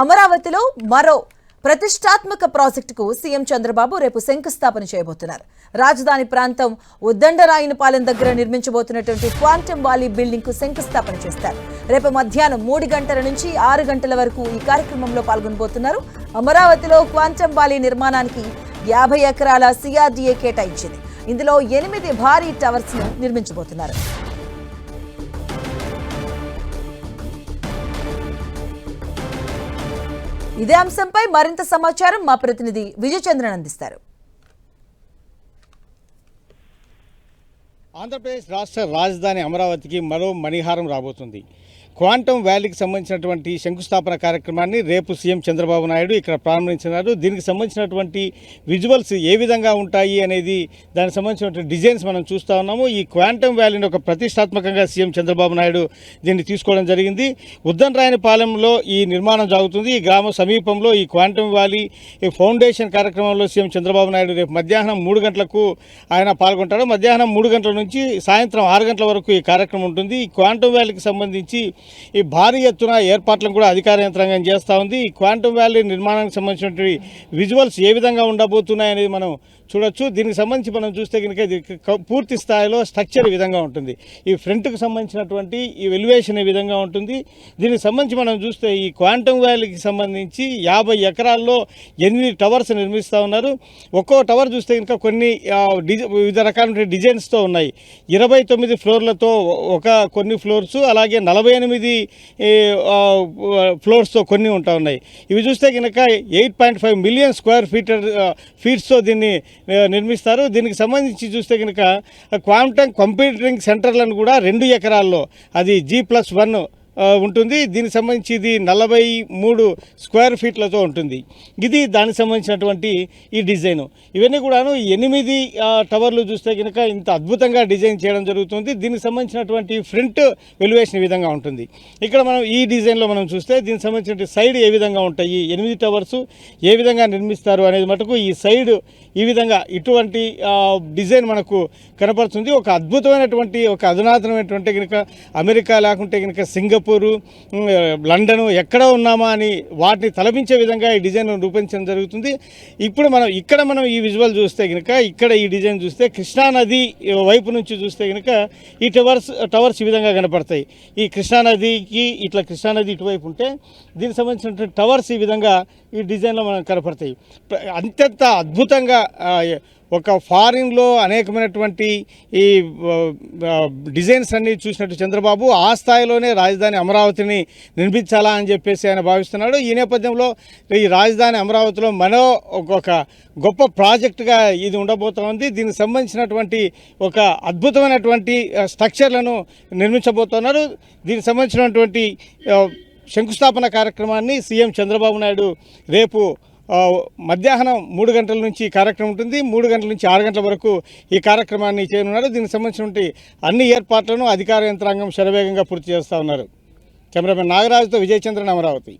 అమరావతిలో మరో ప్రతిష్టాత్మక ప్రాజెక్టుకు సీఎం చంద్రబాబు రేపు శంకుస్థాపన చేయబోతున్నారు. రాజధాని ప్రాంతం ఉద్దండరాయనపాలెం దగ్గర నిర్మించబోతున్నటువంటి క్వాంటమ్ వాలీ బిల్డింగ్కు శంకుస్థాపన చేస్తారు. రేపు మధ్యాహ్నం మూడు గంటల నుంచి ఆరు గంటల వరకు ఈ కార్యక్రమంలో పాల్గొనబోతున్నారు. అమరావతిలో క్వాంటమ్ వాలీ నిర్మాణానికి యాభై ఎకరాల సిఆర్డీఏ కేటాయించింది. ఇందులో ఎనిమిది భారీ టవర్స్ను నిర్మించబోతున్నారు. ఇదే అంశంపై మరింత సమాచారం మా ప్రతినిధి విజయచంద్రన్ అందిస్తారు. ఆంధ్రప్రదేశ్ రాష్ట్ర రాజధాని అమరావతికి మరో మణిహారం రాబోతుంది. క్వాంటమ్ వ్యాలీకి సంబంధించినటువంటి శంకుస్థాపన కార్యక్రమాన్ని రేపు సీఎం చంద్రబాబు నాయుడు ఇక్కడ ప్రారంభించినారు దీనికి సంబంధించినటువంటి విజువల్స్ ఏ విధంగా ఉంటాయి అనేది దానికి సంబంధించినటువంటి డిజైన్స్ మనం చూస్తూ ఉన్నాము. ఈ క్వాంటమ్ వ్యాలీని ఒక ప్రతిష్టాత్మకంగా సీఎం చంద్రబాబు నాయుడు దీన్ని తీసుకోవడం జరిగింది. ఉద్దండరాయనిపాలెంలో ఈ నిర్మాణం జరుగుతుంది. ఈ గ్రామ సమీపంలో ఈ క్వాంటమ్ వ్యాలీ ఈ ఫౌండేషన్ కార్యక్రమంలో సీఎం చంద్రబాబు నాయుడు రేపు మధ్యాహ్నం మూడు గంటలకు ఆయన పాల్గొంటారు. మధ్యాహ్నం మూడు గంటల నుంచి సాయంత్రం ఆరు గంటల వరకు ఈ కార్యక్రమం ఉంటుంది. ఈ క్వాంటమ్ వ్యాలీకి సంబంధించి ఈ భారీ ఎత్తున ఏర్పాట్లను కూడా అధికార యంత్రాంగం చేస్తూ ఉంది. ఈ క్వాంటమ్ వ్యాలీ నిర్మాణానికి సంబంధించినటువంటి విజువల్స్ ఏ విధంగా ఉండబోతున్నాయి అనేది మనం చూడొచ్చు. దీనికి సంబంధించి మనం చూస్తే కనుక ఇది పూర్తి స్థాయిలో స్ట్రక్చర్ విధంగా ఉంటుంది. ఈ ఫ్రంట్కు సంబంధించినటువంటి ఈ వెలివేషన్ ఏ విధంగా ఉంటుంది. దీనికి సంబంధించి మనం చూస్తే ఈ క్వాంటమ్ వ్యాలీకి సంబంధించి యాభై ఎకరాల్లో ఎనిమిది టవర్స్ నిర్మిస్తూ ఉన్నారు. ఒక్కో టవర్ చూస్తే కనుక కొన్ని వివిధ రకాల డిజైన్స్తో ఉన్నాయి. ఇరవై తొమ్మిది ఫ్లోర్లతో ఒక కొన్ని ఫ్లోర్స్ అలాగే నలభై ఎనిమిది ఈ, ఫ్లోర్స్తో కొన్ని ఉంటా ఉన్నాయి. ఇవి చూస్తే కనుక eight point five million square ఫీటర్ ఫీట్స్తో దీన్ని నిర్మిస్తారు. దీనికి సంబంధించి చూస్తే కనుక క్వాంటమ్ కంప్యూటరింగ్ సెంటర్లను కూడా రెండు ఎకరాల్లో అది జీ ప్లస్ వన్ ఉంటుంది. దీనికి సంబంధించి ఇది నలభై మూడు స్క్వేర్ ఫీట్లతో ఉంటుంది. ఇది దానికి సంబంధించినటువంటి ఈ డిజైన్. ఇవన్నీ కూడాను ఎనిమిది టవర్లు చూస్తే కనుక ఇంత అద్భుతంగా డిజైన్ చేయడం జరుగుతుంది. దీనికి సంబంధించినటువంటి ఫ్రంట్ వెల్యువేషన్ విధంగా ఉంటుంది. ఇక్కడ మనం ఈ డిజైన్లో మనం చూస్తే దీనికి సంబంధించిన సైడ్ ఏ విధంగా ఉంటాయి ఎనిమిది టవర్స్ ఏ విధంగా నిర్మిస్తారు అనేది మటుకు ఈ సైడ్ ఈ విధంగా ఇటువంటి డిజైన్ మనకు కనపడుతుంది. ఒక అద్భుతమైనటువంటి ఒక అధునాతనమైనటువంటి కనుక అమెరికా లేకుంటే కనుక సింగపూర్ సింగపూరు లండన్ ఎక్కడ ఉన్నామా అని వాటిని తలపించే విధంగా ఈ డిజైన్ రూపొందించడం జరుగుతుంది. ఇప్పుడు మనం ఇక్కడ మనం ఈ విజువల్ చూస్తే కనుక ఇక్కడ ఈ డిజైన్ చూస్తే కృష్ణానది వైపు నుంచి చూస్తే కనుక ఈ టవర్స్ టవర్స్ ఈ విధంగా కనపడతాయి. ఈ కృష్ణానదికి ఇట్లా కృష్ణానది ఇటువైపు ఉంటే దీనికి సంబంధించిన టవర్స్ ఈ విధంగా ఈ డిజైన్లో మనం కనపడతాయి. అత్యంత అద్భుతంగా ఒక ఫారిన్లో అనేకమైనటువంటి ఈ డిజైన్స్ అన్ని చూసినట్టు చంద్రబాబు ఆ స్థాయిలోనే రాజధాని అమరావతిని నిర్మించాలా అని చెప్పేసి ఆయన భావిస్తున్నాడు. ఈ నేపథ్యంలో ఈ రాజధాని అమరావతిలో మనో ఒక గొప్ప ప్రాజెక్టుగా ఇది ఉండబోతోంది. దీనికి సంబంధించినటువంటి ఒక అద్భుతమైనటువంటి స్ట్రక్చర్లను నిర్మించబోతున్నారు. దీనికి సంబంధించినటువంటి శంకుస్థాపన కార్యక్రమాన్ని సీఎం చంద్రబాబు నాయుడు రేపు మధ్యాహ్నం మూడు గంటల నుంచి ఈ కార్యక్రమం ఉంటుంది. మూడు గంటల నుంచి ఆరు గంటల వరకు ఈ కార్యక్రమాన్ని చేయనున్నారు. దీనికి సంబంధించినటువంటి అన్ని ఏర్పాట్లను అధికార యంత్రాంగం శరవేగంగా పూర్తి చేస్తూ ఉన్నారు. కెమెరామెన్ నాగరాజుతో విజయచంద్రన్ అమరావతి